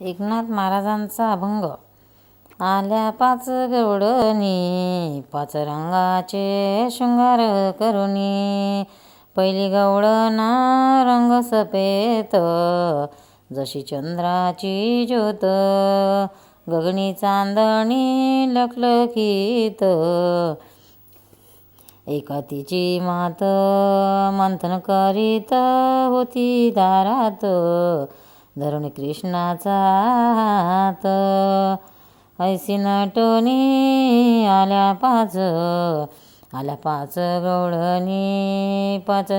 एकनाथ महाराजांचा अभंग. आल्या पाच गवळणी पाच रंगाचे शृंगार करुनी पहिली गवळणा रंग सपेत जशी चंद्राची ज्योत. गगनी चांदणी लखलखीत. एका तिची मात मंथन करीत होती दारात. धरून कृष्णाचा हात. ऐसी नटोनी आल्या पाच आल्या पाच गवळणी पाच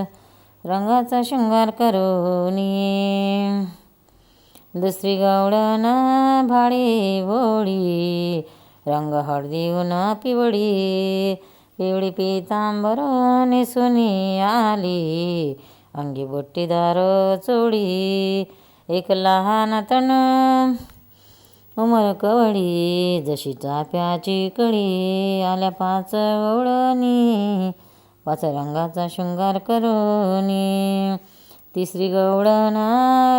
रंगाचा शृंगार करोनी. दुसरी गवळण भाडी भोळी रंग हळदीहून पिवळी पिवळी पितांबर निसुनी आली अंगी बुट्टीदार चोळी. एक लहान तण. उमर कवडी जशी चाफ्याची कळी आल्या पाच गवळणी पाच रंगाचा शृंगार करोनी. तिसरी गवळणा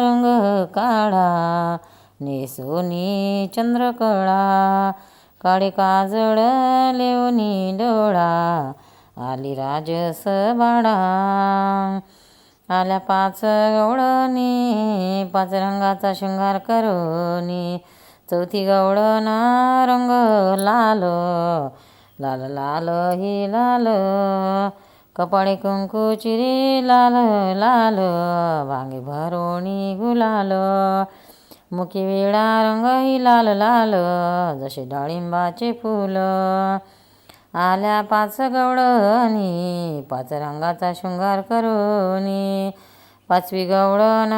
रंग काढा. नेसोनी चंद्रकळा. काळे काजळ लेवनी डोळा. आली राजस बाळा. आल्या पाच गवळणी पाच रंगाचा शृंगार करोनी. चौथी गवळण रंग लाल लाल लाल ही लाल. कपाळे कुंकू चिरी लाल लाल वांगे भरोणी गुलाल. मुखी वेळा रंग ही लाल लाल जसे डाळिंबाचे फुलं. आल्या पाच गवळणी पाच रंगाचा शृंगार करुनी पाचवी गवळण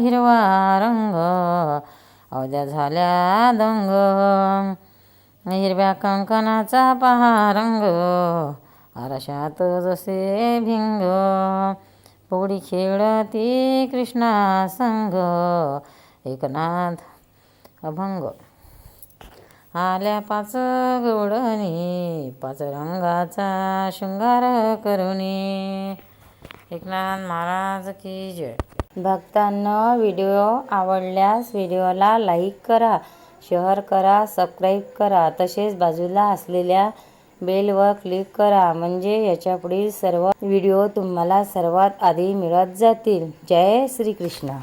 हिरवा रंग अवद्या झाल्या दंग. हिरव्या कंकणाचा पहा रंग आरशात जसे भिंग. पोळी खेळती कृष्णा संग एकनाथ अभंग. आल्या पाच गोडनी पाच रंगाचा शृंगार करुनी. एकनाथ महाराज की जय. भक्तांना व्हिडिओ आवडल्यास व्हिडिओला लाईक करा शेअर करा सबस्क्राईब करा. तसेच बाजूला असलेल्या बेलवर क्लिक करा म्हणजे याच्या पुढील सर्व व्हिडिओ तुम्हाला सर्वात आधी मिळत जातील. जय श्रीकृष्ण.